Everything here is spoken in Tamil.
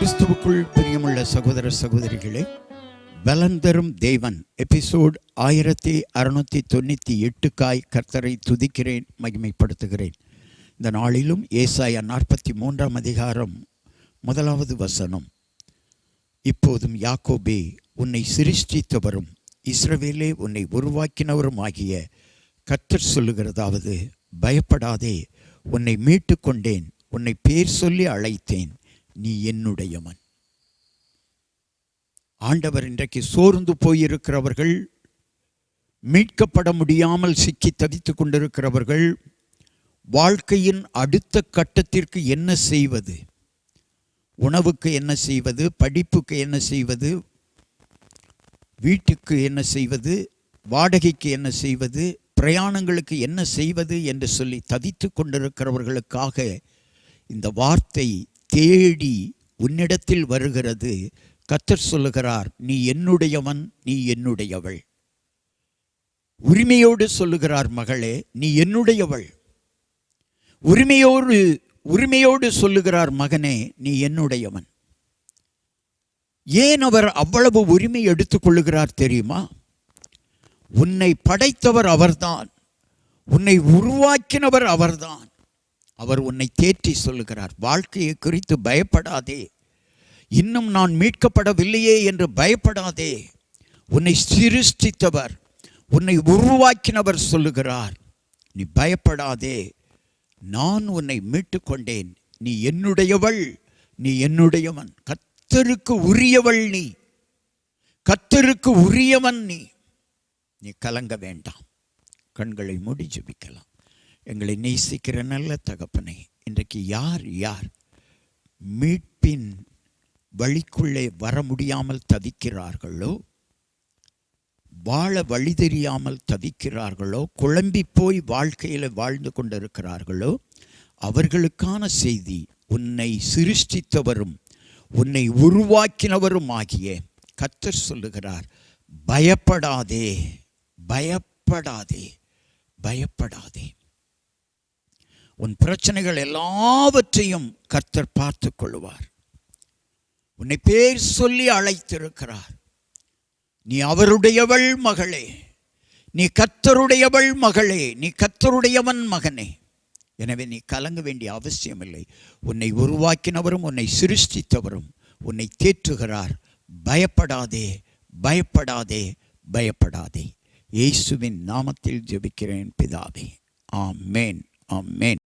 கிறிஸ்துவுக்குள் பிரியமுள்ள சகோதர சகோதரிகளே பலன் தரும் தேவன். எபிசோட் ஆயிரத்தி அறுநூத்தி தொண்ணூற்றி எட்டுக்காய் கர்த்தரை துதிக்கிறேன் மகிமைப்படுத்துகிறேன். இந்த நாளிலும் ஏசாயா நாற்பத்தி மூன்றாம் அதிகாரம் முதலாவது வசனம். இப்போதும் யாக்கோபே உன்னை சிருஷ்டித்தவரும் இஸ்ரவேலே உன்னை உருவாக்கினவரும் ஆகிய கர்த்தர் சொல்லுகிறதாவது பயப்படாதே உன்னை மீட்டு கொண்டேன் உன்னை பேர் சொல்லி அழைத்தேன். நீ என்னுடையவன் ஆண்டவர் இன்றைக்கு சோர்ந்து போயிருக்கிறவர்கள் மீட்கப்பட முடியாமல் சிக்கி தவித்து கொண்டிருக்கிறவர்கள் வாழ்க்கையின் அடுத்த கட்டத்திற்கு என்ன செய்வது? உணவுக்கு என்ன செய்வது? படிப்புக்கு என்ன செய்வது? வீட்டுக்கு என்ன செய்வது? வாடகைக்கு என்ன செய்வது? பிரயாணங்களுக்கு என்ன செய்வது? என்று சொல்லி தவித்து கொண்டிருக்கிறவர்களுக்காக இந்த வார்த்தை தேடி உன்னிடத்தில் வருகிறது. கத்தர் சொல்லுகிறார் நீ என்னுடையவன் நீ என்னுடையவள். உரிமையோடு சொல்லுகிறார் மகளே நீ என்னுடையவள். உரிமையோடு உரிமையோடு சொல்லுகிறார் மகனே நீ என்னுடையவன். ஏன் அவர் அவ்வளவு உரிமை எடுத்துக்கொள்ளுகிறார் தெரியுமா? உன்னை படைத்தவர் அவர்தான். உன்னை உருவாக்கினவர் அவர்தான். அவர் உன்னை தேற்றி சொல்லுகிறார். வாழ்க்கையை குறித்து பயப்படாதே. இன்னும் நான் மீட்கப்படவில்லையே என்று பயப்படாதே. உன்னை சிருஷ்டித்தவர் உன்னை உருவாக்கினவர் சொல்லுகிறார். நீ பயப்படாதே. நான் உன்னை மீட்டு கொண்டேன் நீ என்னுடையவள் நீ என்னுடையவன். கத்தருக்கு உரியவள் நீ. கத்தருக்கு உரியவன் நீ. நீ கலங்க வேண்டாம். கண்களை மூடி ஜபிக்கலாம். எங்களை நேசிக்கிற நல்ல தகப்பனை இன்றைக்கு யார் யார் மீட்பின் வழிக்குள்ளே வர முடியாமல் தவிக்கிறார்களோ வாழ வழி தெரியாமல் தவிக்கிறார்களோ குழம்பி போய் வாழ்க்கையில் வாழ்ந்து கொண்டிருக்கிறார்களோ அவர்களுக்கான செய்தி உன்னை சிருஷ்டித்தவரும் உன்னை உருவாக்கினவரும் ஆகிய கத்தர் சொல்லுகிறார் பயப்படாதே பயப்படாதே பயப்படாதே. உன் பிரச்சனைகள் எல்லாவற்றையும் கர்த்தர் பார்த்து கொள்வார் உன்னை பேர் சொல்லி அழைத்திருக்கிறார். நீ அவருடையவள் மகளே. நீ கத்தருடையவள் மகளே. நீ கத்தருடையவன் மகனே. எனவே நீ கலங்க வேண்டிய அவசியமில்லை. உன்னை உருவாக்கினவரும் உன்னை சிருஷ்டித்தவரும் உன்னை தேற்றுகிறார். பயப்படாதே பயப்படாதே பயப்படாதே. இயேசுவின் நாமத்தில் ஜெபிக்கிறேன் பிதாவே. ஆமேன் ஆமேன்.